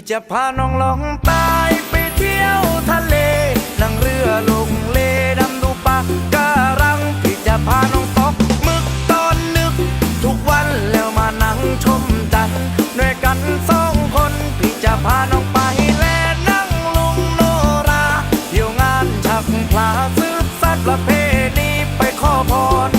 พี่จะพาน้องลองตายไปเที่ยวทะเล นั่งเรือลงเลดำดูปะการัง พี่จะพาน้องตกมึกตอนนึก ทุกวันแล้วมานั่งชมจันทร์ด้วยกันสองคน พี่จะพาน้องไปแลนั่งลุงโนราเที่ยวงานชักพลาซื้อสัตว์ประเพณีไปขอพร